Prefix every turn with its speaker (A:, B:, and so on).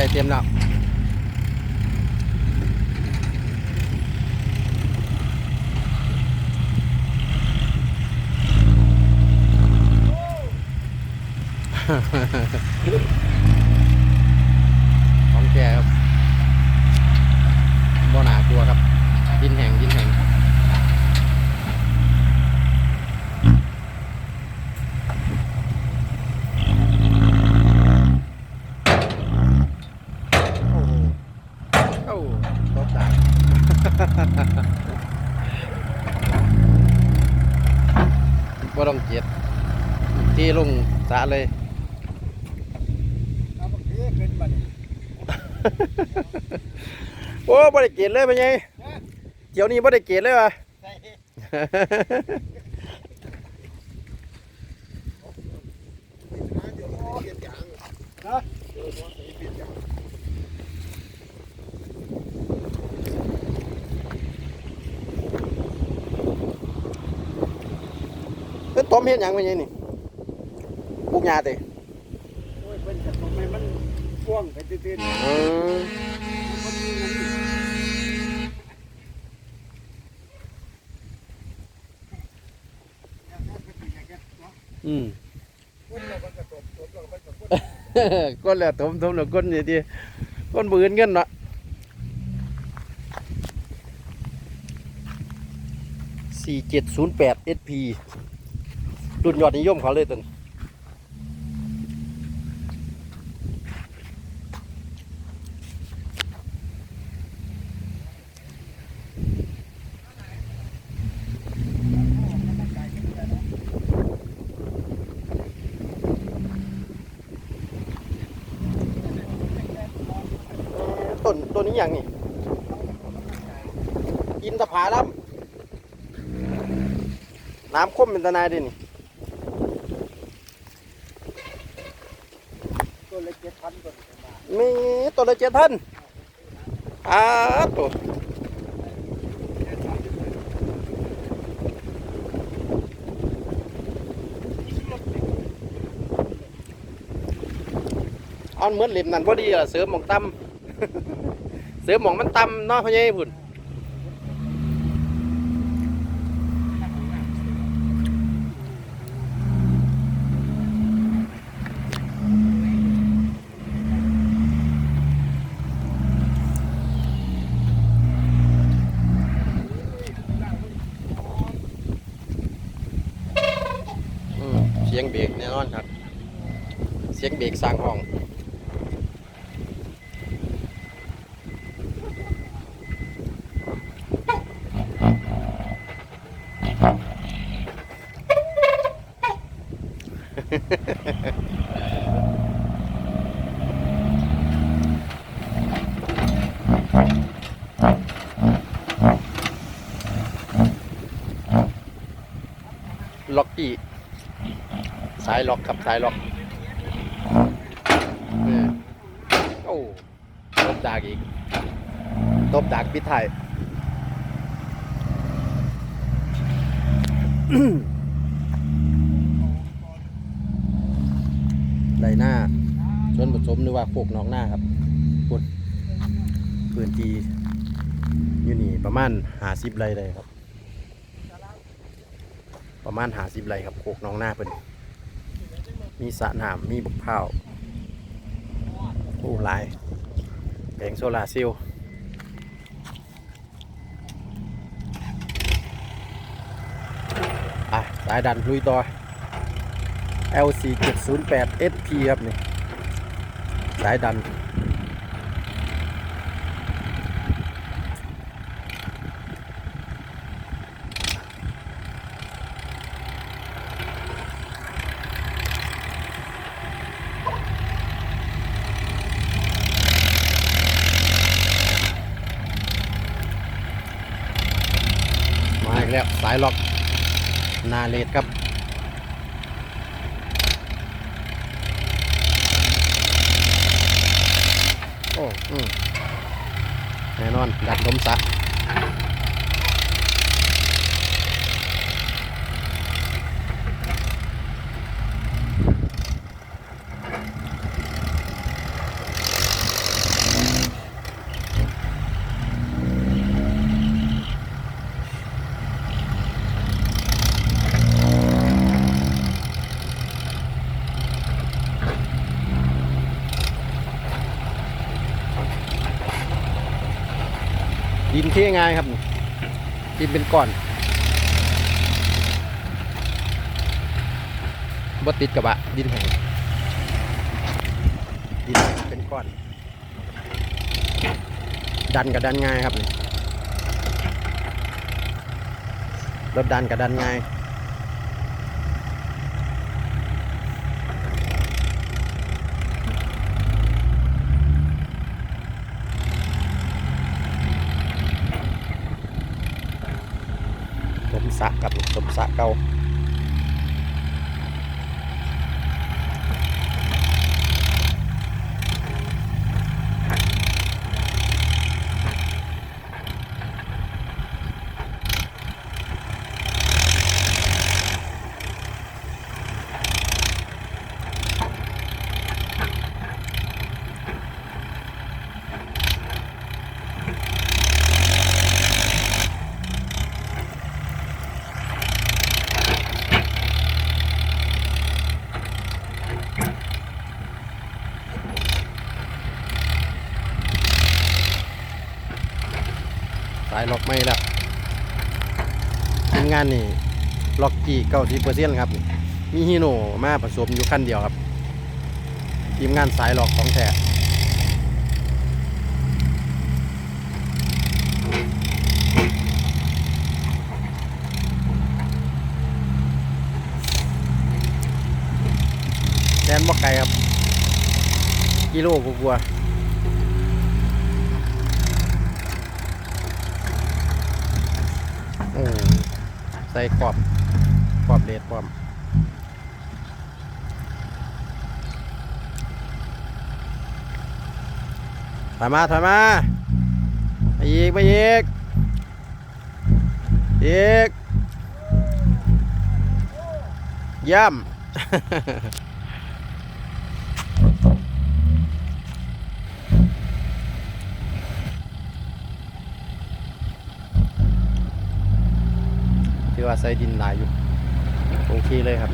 A: ก่เตรียมแล้วของแกครับบ่หนากลัวครับดินแห้งดินแห้งโอ้โหโอ้โหตบดัง บ่ต้องเจ็บ ที่ลงสระเลย
B: เอาบักเขือขึ้นมาเนี่ย
A: โอ้บ่ได้เกตเลยเป็นไงเดี๋ยวนี้บ่ได้เกตเลยวะ
B: ใส่เดี๋ยวโอ้เห็นอย่างนะเดี๋ยวหัวใส่เปลี่ยนอย่าง
A: เอ้ยต้มเฮ็ดหยังเป็นไงนี่ปลู กหญ้าติ
B: โอ้ยเพิ่นจะทำให้มันพ่วงไปตื้นๆเนี่ย
A: อืม
B: มันมีเงินอยู่อยากได้เพิ่นก็อยากได้เนาะ
A: อืม
B: คนเรามันก็ตบตบเรามันก็คน
A: ก้นแล้วต้มต้มแล้วก้นนี่ดิก้นบืนเงินเนาะสี่เจ็ดศูนย์แปด SP รุ่นยอดนิยมเขาเลยตัน ต้นต้นนี้อย่างนี่อินทผาลัมน้ำข้มเป็นตะนายเดินี่
B: ตัวเล็กเจ็ดพันตัวมา
A: มีตัวละเจ็ดท่านอ่าตัวเอาเหมือนเหล็มนั่นพอดีอะเสริมหมองต่ำเสริมหมองมันต่ำเนาะพ่อใหญ่พุ่นเสียงเบรกแน่นอนครับ เสียงเบรกสร้างห้อง ล็อกกี้สายล็อกครับสายล็อกโอ้ตบดากอีกตบดากปิดไทย ไรหน้าชนผสมหรือว่าโคกนอกหน้าครับปุ่นพื้นที่อยู่นี่ประมาณหาสิบไรเลยครับ ประมาณหาสิบไรครับโคกนองหน้าเพิ่นมีสระน้ำมีบุกพร้าวโอ้หลายแผงโซลาเซลล์อะ สายดันลุยต่อ LC 708 SP ครับนี่สายดัน มาอีกแล้ว สายล็อก นาเลดครับโอ้อืมแน่นอน ดัดลมซะ ดินเทง่ายครับดินเป็นก้อนบ่ติดกับบะดินแห้งดินเป็นก้อน ดันกับดันง่ายครับรถดันกับดันง่าย สมสะกับาสายล็อกไม่แล้วทีมงานนี่ล็อกกี่เก้าสิบเปอร์เซ็นต์ครับ มีฮีโน่มาผสมอยู่คันเดียวครับ ทีมงานสายล็อกของแท้แดนบอกไก่ครับ กิโลกว่าๆ โอ้ใส่ขอบขอบเลดพร้อมถอยมาถอยมาไปอีกไปอีกอีกย่ำ ถือว่าใส่ดินหลายอยู่โอเคเลยครับ